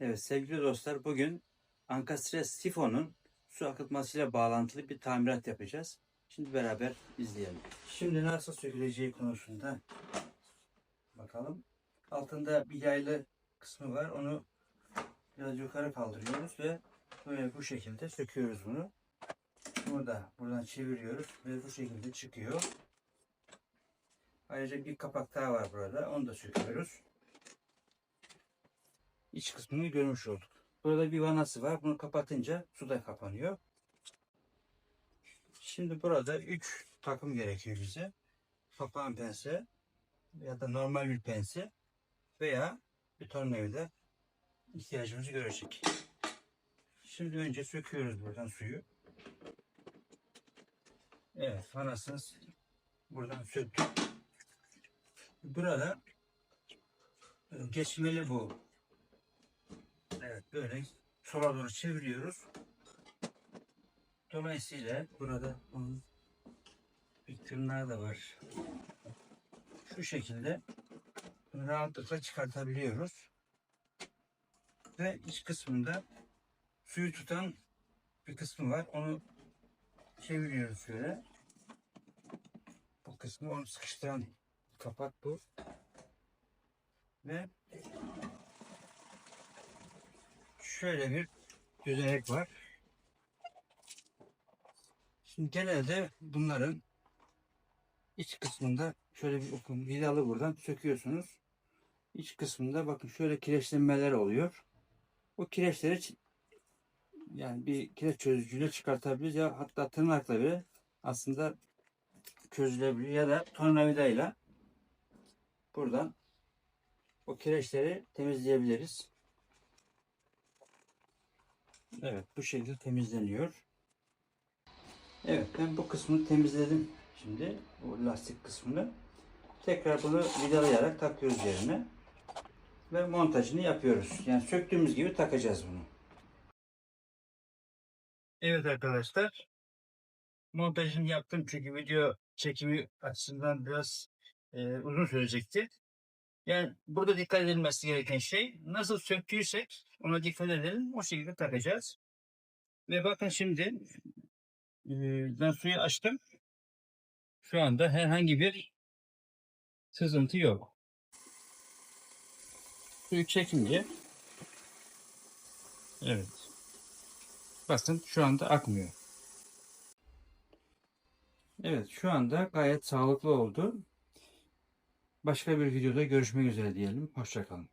Evet sevgili dostlar bugün Ankastres sifonun su akıtmasıyla bağlantılı bir tamirat yapacağız. Şimdi beraber izleyelim. Şimdi nasıl söküleceği konusunda bakalım. Altında bir yaylı kısmı var. Onu biraz yukarı kaldırıyoruz ve böyle bu şekilde söküyoruz bunu. Bunu da buradan çeviriyoruz ve bu şekilde çıkıyor. Ayrıca bir kapak daha var burada. Onu da söküyoruz iç kısmını görmüş olduk. Burada bir vanası var. Bunu kapatınca su da kapanıyor. Şimdi burada 3 takım gerekiyor bize. Papağan pense ya da normal bir pense veya bir tornavida ihtiyacımızı görecek. Şimdi önce söküyoruz buradan suyu. Evet vanasını buradan söktük. Burada e, geçmeli bu Evet böyle sola doğru çeviriyoruz. Dolayısıyla burada onun bir tırnağı da var. Şu şekilde bunu rahatlıkla çıkartabiliyoruz. Ve iç kısmında suyu tutan bir kısmı var. Onu çeviriyoruz şöyle. Bu kısmı onu sıkıştıran kapak bu. Ve şöyle bir gözenek var. Şimdi genelde bunların iç kısmında şöyle bir bakın vidalı buradan söküyorsunuz. İç kısmında bakın şöyle kireçlenmeler oluyor. O kireçleri yani bir kireç çözücüyle çıkartabiliriz ya hatta tırnakla bile aslında çözülebiliyor ya da tornavidayla buradan o kireçleri temizleyebiliriz. Evet bu şekilde temizleniyor. Evet ben bu kısmını temizledim şimdi. Bu lastik kısmını. Tekrar bunu vidalayarak takıyoruz yerine. Ve montajını yapıyoruz. Yani söktüğümüz gibi takacağız bunu. Evet arkadaşlar. Montajını yaptım çünkü video çekimi açısından biraz e, uzun sürecekti. Yani burada dikkat edilmesi gereken şey nasıl söktüysek ona dikkat edelim. O şekilde takacağız. Ve bakın şimdi e, ben suyu açtım. Şu anda herhangi bir sızıntı yok. Suyu çekince evet. Bakın şu anda akmıyor. Evet şu anda gayet sağlıklı oldu. Başka bir videoda görüşmek üzere diyelim. Hoşçakalın.